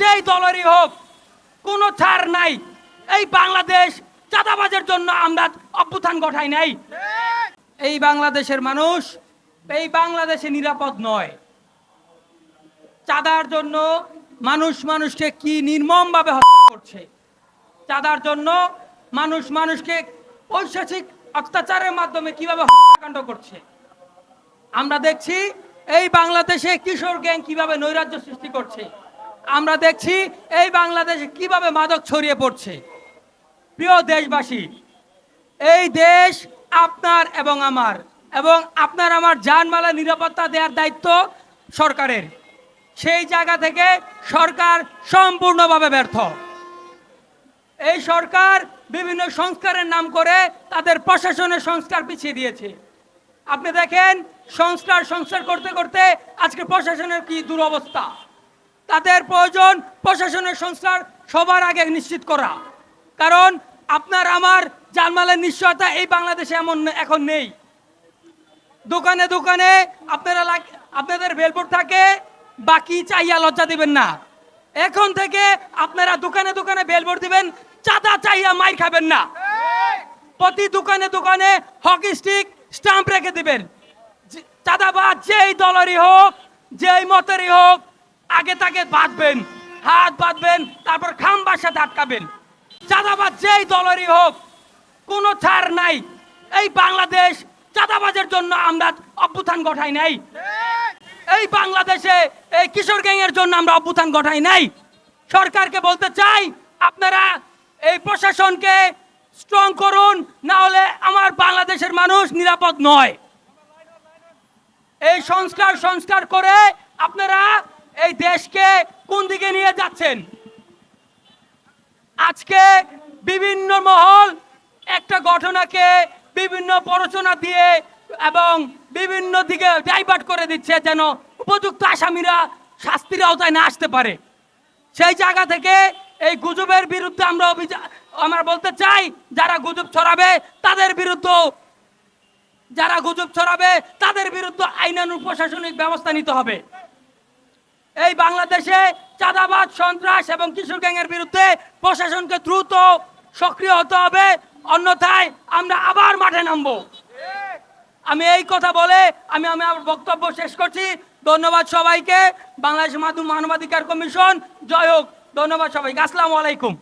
যেই দলেরই হোক, কোনো ছাড় নাই। এই বাংলাদেশ চাঁদাবাজের জন্য আমরা অভ্যুত্থান ঘটাই নাই। এই বাংলাদেশের মানুষ, এই বাংলাদেশে নিরাপদ নয়। চাঁদার জন্য মানুষ মানুষকে কি নির্মমভাবে হত্যা করছে? চাঁদার জন্য মানুষ মানুষকে ঐশাসিক অত্যাচারের মাধ্যমে কীভাবে হত্যাকাণ্ড করছে? আমরা দেখছি এই বাংলাদেশে কিশোর গ্যাং কীভাবে নৈরাজ্য সৃষ্টি করছে? আমরা দেখছি এই বাংলাদেশে কীভাবে মাদক ছড়িয়ে পড়ছে। প্রিয় দেশবাসী, এই দেশ আপনার এবং আমার, এবং আপনার আমার জানমালা নিরাপত্তা দেওয়ার দায়িত্ব সরকারের। সেই জায়গা থেকে সরকার সম্পূর্ণভাবে ব্যর্থ। এই সরকার বিভিন্ন সংস্কারের নাম করে তাদের প্রশাসনের সংস্কার পিছিয়ে দিয়েছে। আপনি দেখেন, সংস্কার সংস্কার করতে করতে আজকে প্রশাসনের কি দুরবস্থা। তাদের প্রয়োজন প্রশাসনের সংস্কার সবার আগে নিশ্চিত করা। কারণ আপনার আমার জানমালের নিশ্চয়তা এই বাংলাদেশে এমন এখন নেই। দোকানে দোকানে আপনারা আপনাদের বেলবোর্ড থাকে, বাকি চাইয়া লজ্জা দিবেন না। এখন থেকে আপনারা দোকানে দোকানে বেলবোর্ড দিবেন, চাঁদা চাইয়া মাই খাবেন না। প্রতি দোকানে দোকানে হকি স্টিক স্টাম্প রেখে দিবেন। চাঁদাবাজ যেই দলেরই হোক, যেই মতেরই হোক আগে তাকে বাঁধবেন, হাত বাঁধবেন, তারপর খাম্বার সাথে আটকাবেন। চাঁদাবাজ যেই দলেরই হোক, কোনো ছাড় নাই। এই বাংলাদেশ চাঁদাবাজের জন্য আমরা অভ্যুত্থান ঘটাই নাই। এই বাংলাদেশে এই কিশোর গ্যাংয়ের জন্য আমরা অভ্যুত্থান ঘটাই নাই। সরকারকে বলতে চাই, আপনারা এই প্রশাসনকে স্ট্রং করুন, না হলে আমার বাংলাদেশের মানুষ নিরাপদ নয়। এই সংস্কার সংস্কার করে আপনারা এই দেশকে কোন দিকে নিয়ে যাচ্ছেন? আজকে বিভিন্ন মহল একটা ঘটনাকে বিভিন্ন প্ররোচনা দিয়ে এবং বিভিন্ন দিকে ডাইভার্ট করে দিচ্ছে যেন উপযুক্ত আসামিরা শাস্তির আওতায় না আসতে পারে। সেই জায়গা থেকে এই গুজবের বিরুদ্ধে আমরা অভিযান আমরা বলতে চাই, যারা গুজব ছড়াবে তাদের বিরুদ্ধে, যারা গুজব ছড়াবে তাদের বিরুদ্ধে আইনানুগ প্রশাসনিক ব্যবস্থা নিতে হবে। এই বাংলাদেশে চাঁদাবাদ সন্ত্রাস এবং কিশোর গ্যাংয়ের বিরুদ্ধে প্রশাসনকে দ্রুত সক্রিয় হতে হবে। অন্যথায় আমরা আবার মাঠে নামবো। আমি এই কথা বলে আমি আমি আমার বক্তব্য শেষ করছি। ধন্যবাদ সবাইকে। বাংলাদেশ মাধ্যম মানবাধিকার কমিশন, জয় হোক। ধন্যবাদ সবাইকে। আসসালামু আলাইকুম।